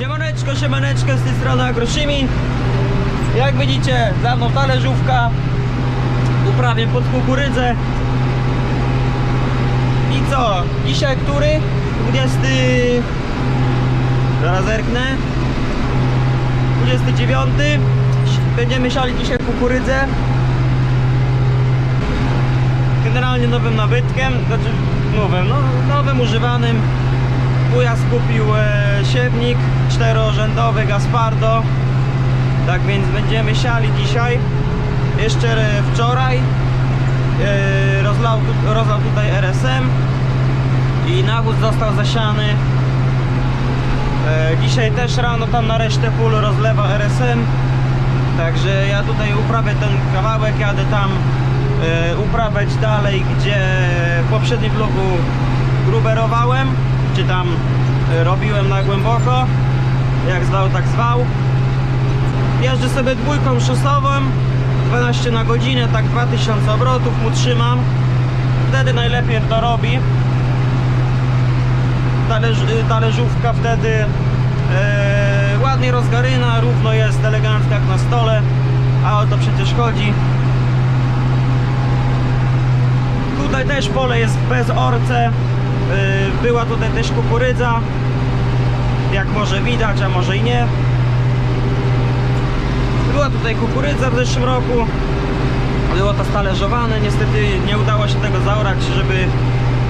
Siemaneczko, siemaneczko, z tej strony Agroszymin Jak widzicie, za mną talerzówka. Uprawię pod kukurydzę. I co? Dzisiaj który? 20... Zaraz zerknę. 29 Będziemy siali dzisiaj kukurydzę. Generalnie nowym nabytkiem Znaczy nowym, no, nowym używanym Wuja skupił e, siewnik czterorzędowy Gaspardo. Tak więc będziemy siali dzisiaj. Jeszcze wczoraj e, rozlał, rozlał tutaj RSM I nawóz został zasiany. E, Dzisiaj też rano tam na resztę pól rozlewa RSM Także ja tutaj uprawię ten kawałek, jadę tam uprawiać dalej, gdzie w poprzednim vlogu gruberowałem, tam e, robiłem na głęboko, jak zwał, tak zwał. Jeżdżę sobie dwójką szosową, 12 na godzinę, tak 2000 obrotów mu trzymam. Wtedy najlepiej to robi. Talerz, y, talerzówka wtedy e, ładnie rozgaryna, równo jest elegancka jak na stole, a o to przecież chodzi. Tutaj też pole jest bez orce, była tutaj też kukurydza, jak może widać, a może i nie. Była tutaj kukurydza w zeszłym roku, było to stalerzowane, niestety nie udało się tego zaorać, żeby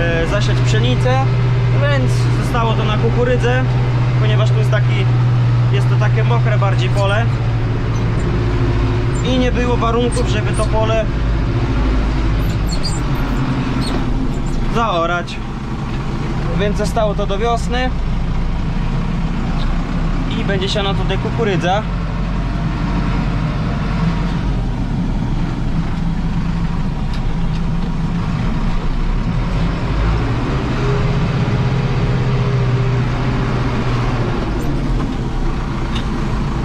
e, zasiać pszenicę, więc zostało to na kukurydzę, ponieważ tu jest taki, jest to takie mokre bardziej pole. I nie było warunków, żeby to pole zaorać, więc zostało to do wiosny i będzie siana tutaj kukurydza.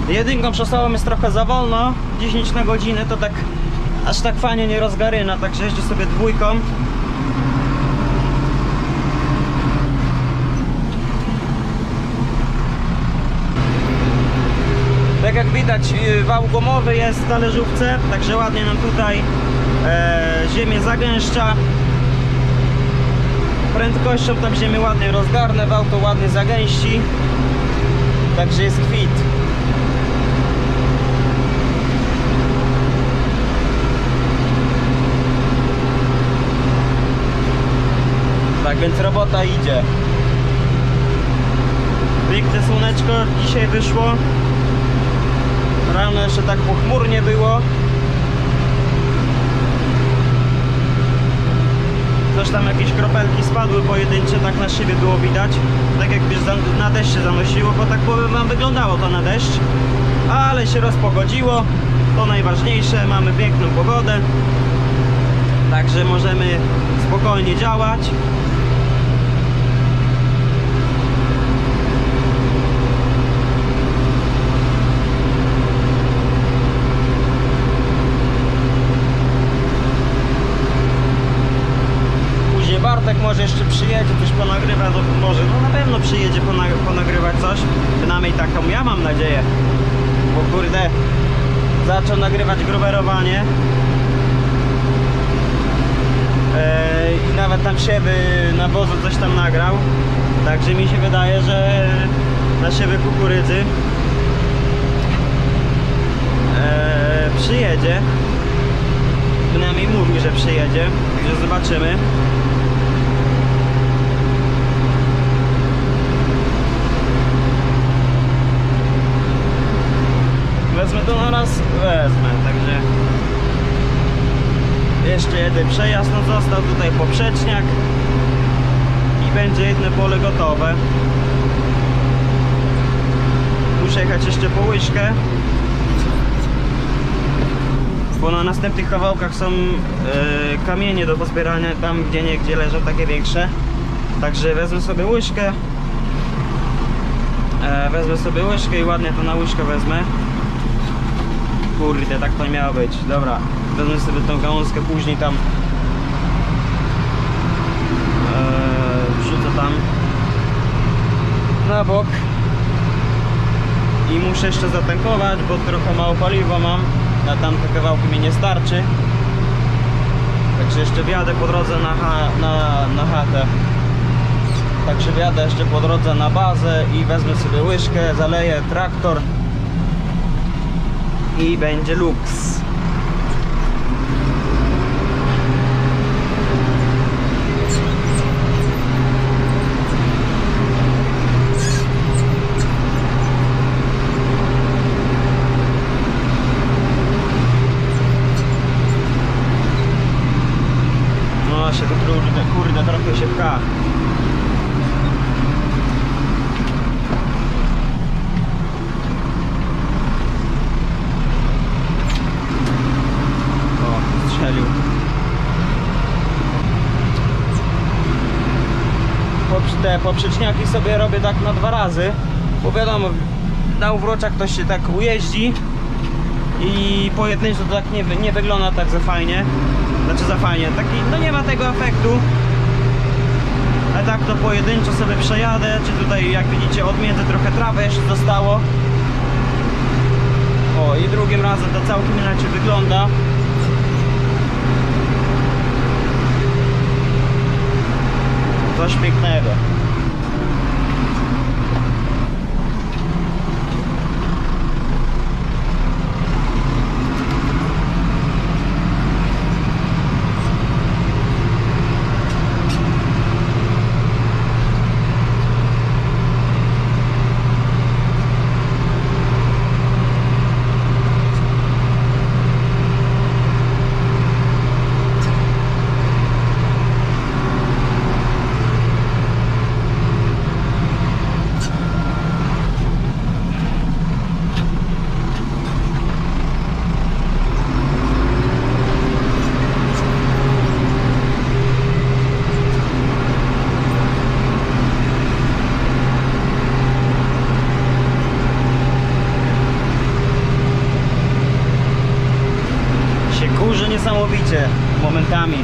Jedynką szosową jest trochę za wolno, 10 na godzinę to tak aż tak fajnie nie rozgaryna, także jeżdżę sobie dwójką. Widać y, wał gumowy jest w talerzówce, także ładnie nam tutaj e, ziemię zagęszcza. Prędkością tam ziemię ładnie rozgarnę, wał to ładnie zagęści. Także jest kwit. Tak więc robota idzie. Piękne słoneczko dzisiaj wyszło. Rano jeszcze tak pochmurnie było. Coś tam jakieś kropelki spadły pojedyncze, tak na szybie było widać. Tak jakby na deszcz się zanosiło, bo tak powiem wam wyglądało to na deszcz. Ale się rozpogodziło. To najważniejsze, mamy piękną pogodę. Także możemy spokojnie działać. Bartek może jeszcze przyjedzie, coś ponagrywa, to może, no na pewno przyjedzie pona ponagrywać coś. Przynajmniej taką ja mam nadzieję. Bo kurde, zaczął nagrywać gruberowanie. Eee, I nawet tam siewy nawozu coś tam nagrał. Także mi się wydaje, że na siewy kukurydzy eee, przyjedzie. Przynajmniej mówi, że przyjedzie. Także zobaczymy. Wezmę to na raz? Wezmę, także jeszcze jeden przejazd no został tutaj poprzeczniak i będzie jedno pole gotowe. Muszę jechać jeszcze po łyżkę bo na następnych kawałkach są e, kamienie do pozbierania tam gdzie nie gdzie leżą takie większe. Także wezmę sobie łyżkę. E, wezmę sobie łyżkę i ładnie to na łyżkę wezmę Kurde, tak to nie miało być. Dobra, wezmę sobie tą gałązkę później tam. Eee, wrzucę tam na bok. i muszę jeszcze zatankować, bo trochę mało paliwa mam. Na tamte kawałki mi nie starczy. Także jeszcze wjadę po drodze na, ha- na, na chatę. Także wjadę jeszcze po drodze na bazę i wezmę sobie łyżkę, zaleję traktor i będzie luks. No się tu kurde, kurde trochę się pcha. Te poprzeczniaki sobie robię tak na dwa razy, bo wiadomo, na uwroczach to się tak ujeździ i pojedynczo to tak nie, nie wygląda tak za fajnie. Znaczy za fajnie, taki, no nie ma tego efektu. A tak to pojedynczo sobie przejadę, czy tutaj jak widzicie od między trochę trawy jeszcze zostało. O i drugim razem to całkiem inaczej wygląda. Coś pięknego. się kurzy niesamowicie momentami.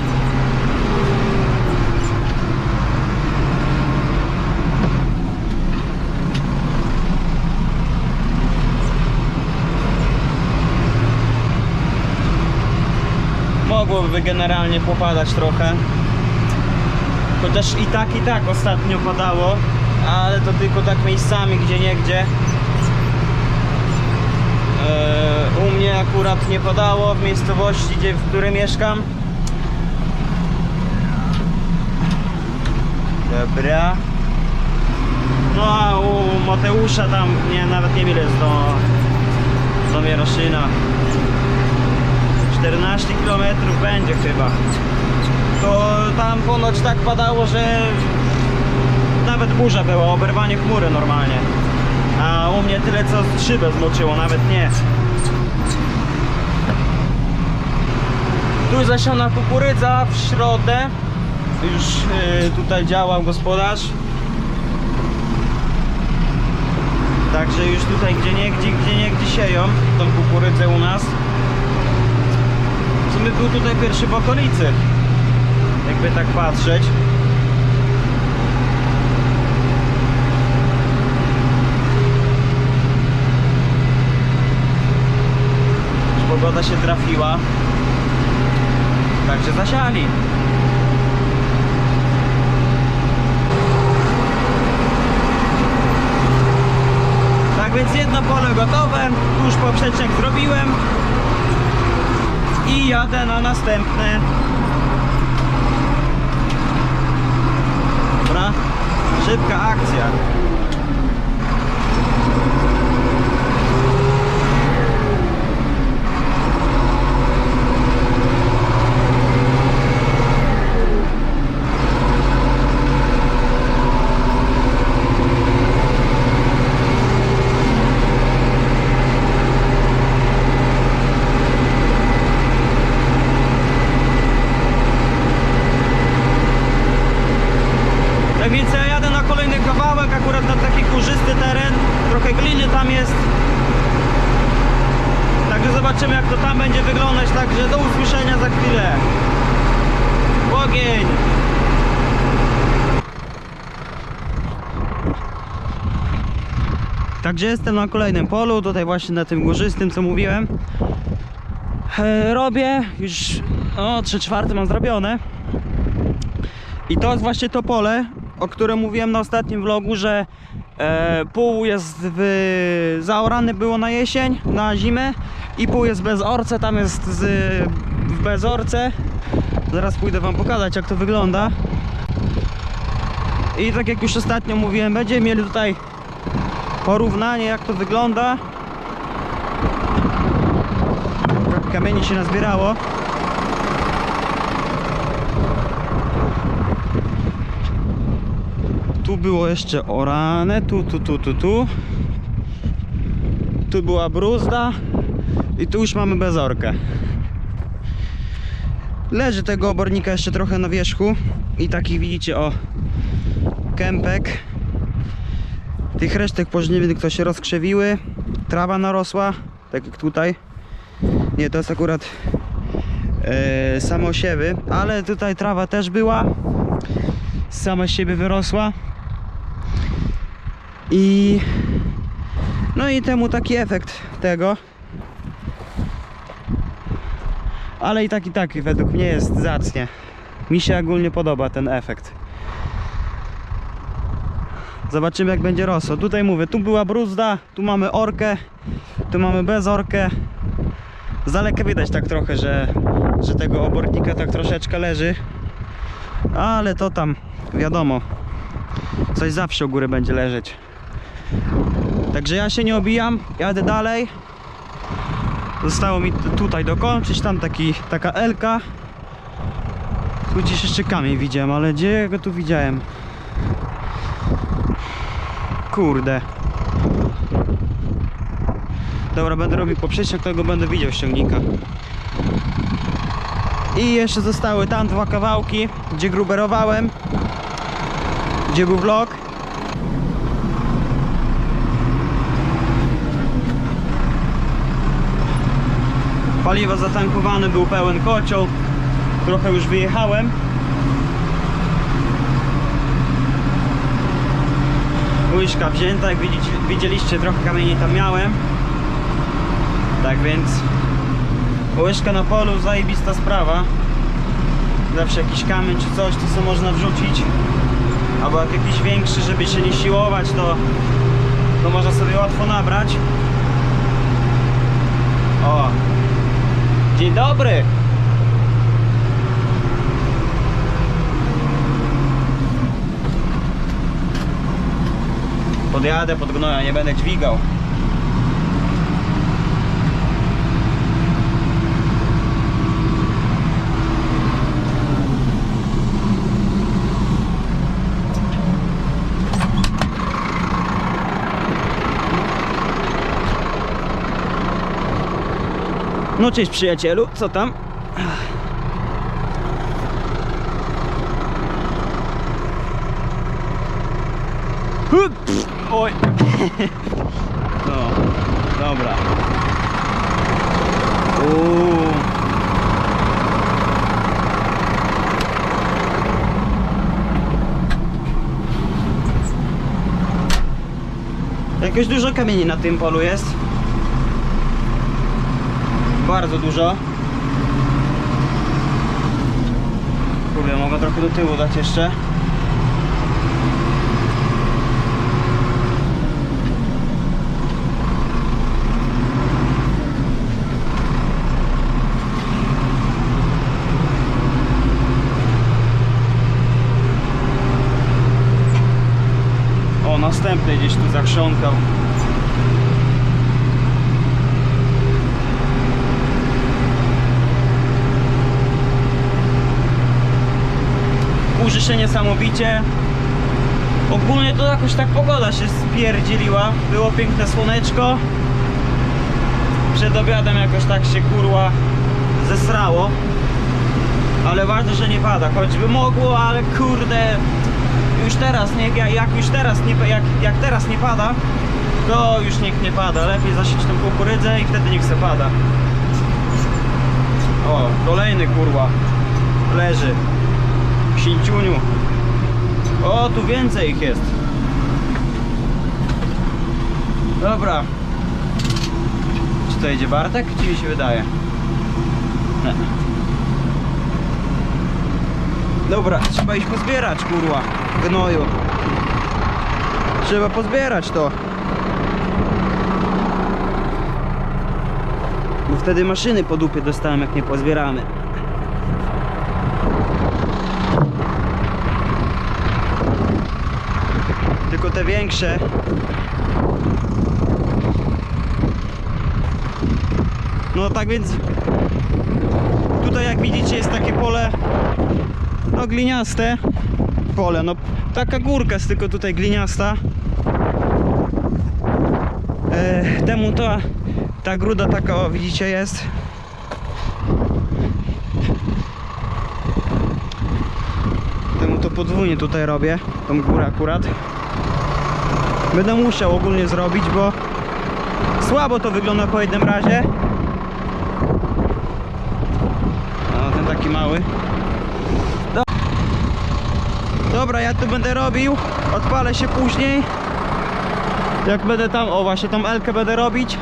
Mogłoby generalnie popadać trochę. Chociaż i tak, i tak ostatnio padało, ale to tylko tak miejscami, gdzie nie gdzie. Eee, U mnie akurat nie padało w miejscowości, gdzie, w której mieszkam. Dobra. No a u Mateusza tam nie, nawet nie wiem ile jest do, do Mieroszyna. 14 km będzie chyba. To tam ponoć tak padało, że nawet burza była, oberwanie chmury normalnie. A u mnie tyle co szybę zmoczyło, nawet nie. Tu zasiana kukurydza w środę. Już y, tutaj działał gospodarz. Także już tutaj gdzie niegdzie, gdzie niegdzie sieją tą kukurydzę u nas. W sumie był tutaj pierwszy w okolicy. Jakby tak patrzeć. Już Pogoda się trafiła. Także zasiali. Tak więc jedno pole gotowe, już poprzeczek zrobiłem i jadę na następne. Dobra, szybka akcja. Tak więc ja jadę na kolejny kawałek, akurat na taki kurzysty teren, trochę gliny tam jest. Także zobaczymy jak to tam będzie wyglądać, także do usłyszenia za chwilę. Ogień! Także jestem na kolejnym polu, tutaj właśnie na tym górzystym, co mówiłem. E, robię, już o 3 czwarte mam zrobione. I to jest właśnie to pole, o którym mówiłem na ostatnim vlogu, że e, pół jest w, było na jesień, na zimę i pół jest bez orce, tam jest z, w bezorce. Zaraz pójdę wam pokazać jak to wygląda. I tak jak już ostatnio mówiłem, będziemy mieli tutaj porównanie jak to wygląda. Kamieni się nazbierało. Tu było jeszcze orane, tu, tu, tu, tu, tu. Tu była bruzda i tu już mamy bezorkę. Leży tego obornika jeszcze trochę na wierzchu i taki widzicie o kępek. Tych resztek pożniwnych to się rozkrzewiły, trawa narosła, tak jak tutaj. Nie, to jest akurat e, samosiewy, ale tutaj trawa też była. Sama z siebie wyrosła. I no i temu taki efekt tego. Ale i tak i tak według mnie jest zacnie. Mi się ogólnie podoba ten efekt. Zobaczymy jak będzie rosło. Tutaj mówię, tu była bruzda, tu mamy orkę, tu mamy bez orkę. Z daleka widać tak trochę, że, że tego obornika tak troszeczkę leży. Ale to tam, wiadomo, coś zawsze u góry będzie leżeć. Także ja się nie obijam, jadę dalej. Zostało mi tutaj dokończyć, tam taki, taka elka. Tu gdzieś jeszcze kamień widziałem, ale gdzie ja go tu widziałem? Kurde. Dobra, będę robił poprzecznik, to go będę widział ściągnika. I jeszcze zostały tam dwa kawałki, gdzie gruberowałem. Gdzie był vlog. Paliwo zatankowane, był pełen kocioł. Trochę już wyjechałem. Łyżka wzięta, jak widzieliście trochę kamieni tam miałem. Tak więc łyżka na polu, zajebista sprawa. Zawsze jakiś kamień czy coś, to co można wrzucić. Albo jak jakiś większy, żeby się nie siłować, to, to można sobie łatwo nabrać. O! Dzień dobry! Podjadę pod gnoja, nie będę dźwigał. No cześć przyjacielu, co tam? Hup! Oj! No, dobra. Uuu. Jakoś dużo kamieni na tym polu jest. Bardzo dużo. Kurde, mogę trochę do tyłu dać jeszcze. O, następny gdzieś tu zachrząkał. Kurzy się niesamowicie. Ogólnie to jakoś tak pogoda się spierdzieliła. Było piękne słoneczko. Przed obiadem jakoś tak się kurła zesrało. Ale ważne, że nie pada. Choćby mogło, ale kurde. Już teraz nie, jak- już teraz nie, jak, jak teraz nie pada, to już niech nie pada. Lepiej zasieć tą kukurydzę i wtedy niech se pada. O, kolejny kurwa. Leży. Sinciuniu. O, tu więcej ich jest. Dobra. Czy to jedzie Bartek? Czy mi się wydaje? Dobra, trzeba iść pozbierać, kurwa. Gnoju. Trzeba pozbierać to. Bo wtedy maszyny po dupie dostałem, jak nie pozbieramy. Tylko te większe No tak więc tutaj jak widzicie jest takie pole no gliniaste pole, no taka górka jest tylko tutaj gliniasta. E, temu ta, ta gruda taka o widzicie jest. Temu to podwójnie tutaj robię tą górę akurat. Będę musiał ogólnie zrobić, bo słabo to wygląda po jednym razie. No ten taki mały Dobra, ja tu będę robił. Odpalę się później. Jak będę tam, o właśnie tą Elkę będę robić.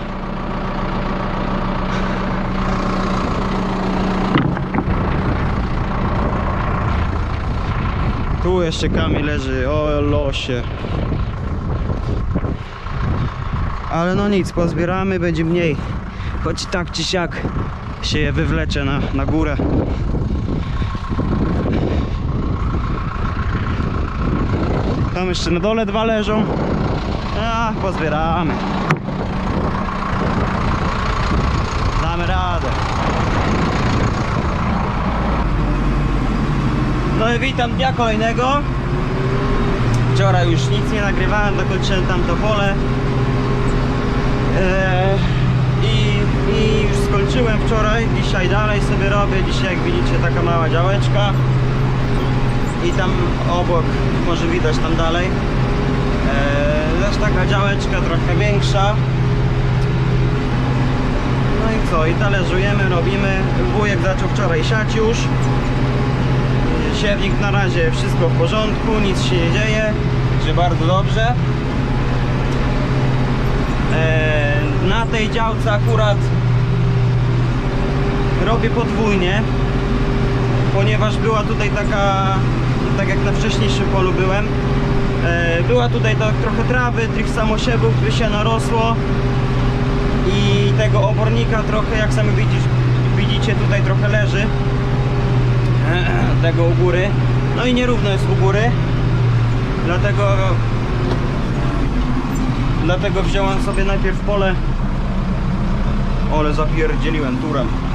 Tu jeszcze Kamil leży, o losie. Ale no nic, pozbieramy, będzie mniej. Choć tak czy siak się je wywlecze na, na górę Tam jeszcze na dole dwa leżą. A, pozbieramy. Damy radę. No i witam dnia kolejnego. Wczoraj już nic nie nagrywałem, dokończyłem tam to pole. Eee, i, I już skończyłem wczoraj, dzisiaj dalej sobie robię. Dzisiaj jak widzicie taka mała działeczka I tam obok, może widać tam dalej. Eee, Też taka działeczka trochę większa. No i co, i talerzujemy, robimy. Wujek zaczął wczoraj siać już. Siewnik na razie wszystko w porządku, nic się nie dzieje, że bardzo dobrze. Eee, na tej działce akurat robię podwójnie, ponieważ była tutaj taka, tak jak na wcześniejszym polu byłem, eee, była tutaj tak trochę trawy, tych samosiewów by się narosło. I tego obornika trochę, jak sami widzisz, widzicie, tutaj trochę leży. Tego u góry. No i nierówno jest u góry. Dlatego dlatego wziąłem sobie najpierw pole. Ole zapierdzieliłem turem. e,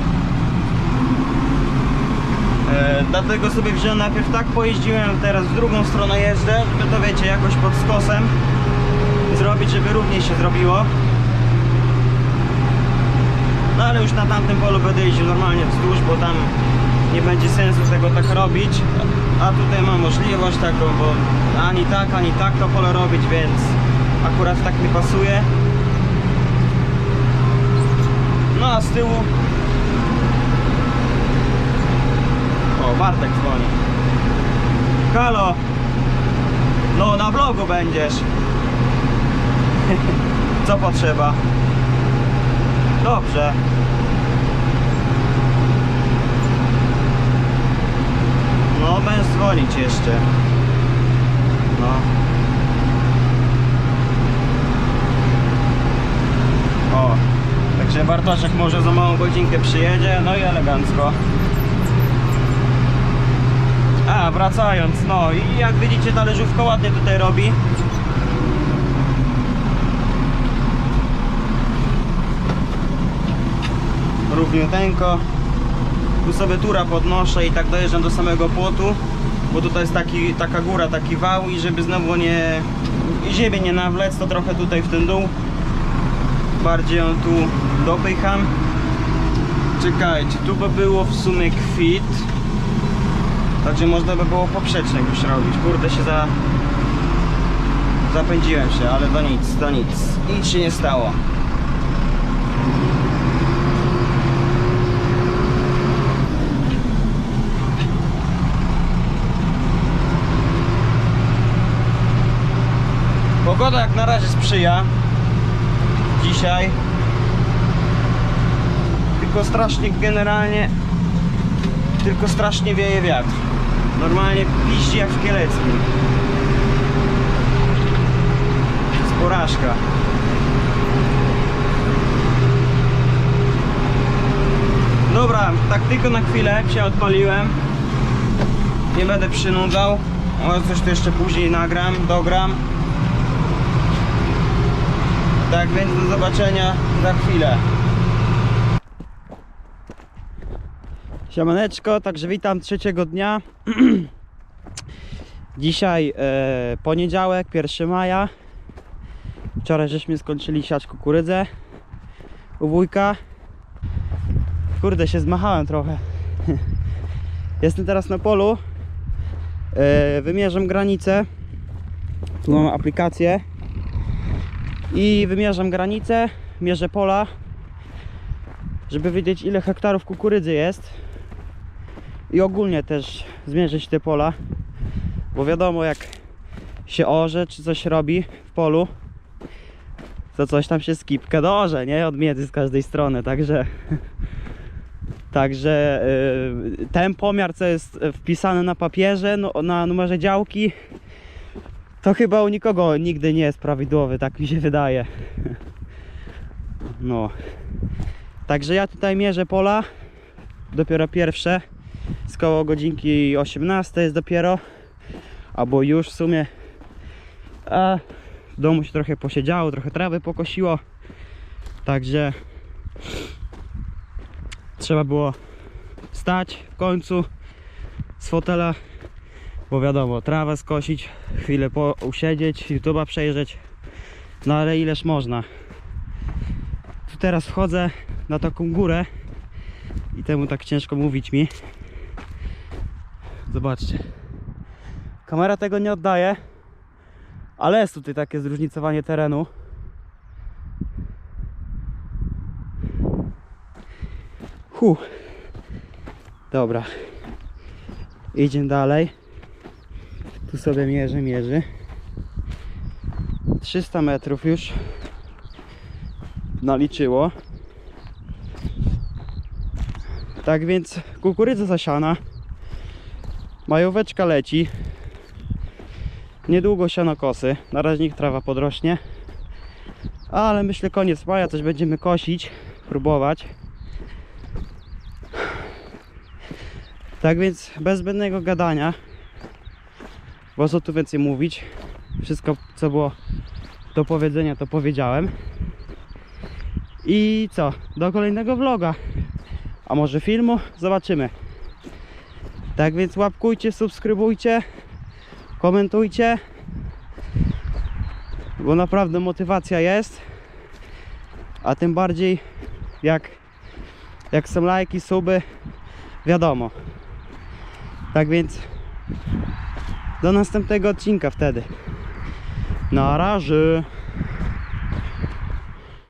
dlatego sobie wziąłem najpierw tak pojeździłem teraz w drugą stronę jeżdżę żeby to wiecie jakoś pod skosem zrobić żeby równiej się zrobiło. No ale już na tamtym polu będę jeździł normalnie wzdłuż bo tam nie będzie sensu tego tak robić. A tutaj mam możliwość taką, bo ani tak, ani tak to pole robić, więc akurat tak mi pasuje. No a z tyłu Bartek dzwoni halo no na vlogu będziesz co potrzeba dobrze No, będę dzwonić jeszcze. No. O, także Bartoszek może za małą godzinkę przyjedzie, no i elegancko. Wracając, no i jak widzicie talerzówka ładnie tutaj robi. Równiuteńko. Tu sobie tura podnoszę i tak dojeżdżam do samego płotu bo tutaj jest taki, taka góra, taki wał i żeby znowu nie ziemię nie nawlec to trochę tutaj w ten dół. Bardziej ją tu dopycham. Czekajcie, tu by było w sumie kwit także można by było poprzecznik już robić kurde się za zapędziłem się, ale to nic, to nic nic się nie stało Pogoda jak na razie sprzyja. dzisiaj. Tylko strasznie generalnie tylko strasznie wieje wiatr. Normalnie piździ jak w Kieleckim. To porażka. Dobra, tak tylko na chwilę się odpaliłem. Nie będę przynudzał. Może coś tu jeszcze później nagram, dogram. Tak więc do zobaczenia za chwilę. Siemaneczko, także witam trzeciego dnia. Dzisiaj e, poniedziałek, 1 maja. Wczoraj żeśmy skończyli siać kukurydzę u wujka. Kurde, się zmachałem trochę. Jestem teraz na polu. E, wymierzam granicę. Tu mam aplikację. I wymierzam granicę, mierzę pola, żeby wiedzieć ile hektarów kukurydzy jest. I ogólnie też zmierzyć te pola. Bo wiadomo jak się orze czy coś robi w polu, to coś tam się skipkę doorze, nie? Od miedzy z każdej strony, także Także y, ten pomiar, co jest wpisany na papierze, no, na numerze działki, to chyba u nikogo nigdy nie jest prawidłowy, tak mi się wydaje. No. Także ja tutaj mierzę pola. Dopiero pierwsze. Z koło godzinki 18 jest dopiero. Albo już w sumie. A w domu się trochę posiedziało, trochę trawy pokosiło. Także trzeba było wstać w końcu z fotela, bo wiadomo, trawę skosić, chwilę po usiedzieć, YouTube'a przejrzeć, no ale ileż można. Tu teraz wchodzę na taką górę i temu tak ciężko mówić mi. Zobaczcie. Kamera tego nie oddaje, ale jest tutaj takie zróżnicowanie terenu. Huh. Dobra. Idziemy dalej. Tu sobie mierzy, mierzy. 300 metrów już naliczyło. Tak więc kukurydza zasiana. Majóweczka leci. Niedługo sianokosy. Na razie niech trawa podrośnie. Ale myślę koniec maja coś będziemy kosić, próbować. Tak więc bez zbędnego gadania, bo co tu więcej mówić, wszystko co było do powiedzenia to powiedziałem. I co, do kolejnego vloga, a może filmu, zobaczymy. Tak więc łapkujcie, subskrybujcie, komentujcie, bo naprawdę motywacja jest, a tym bardziej jak, jak są lajki, suby, wiadomo. Tak więc do następnego odcinka wtedy. Na razie.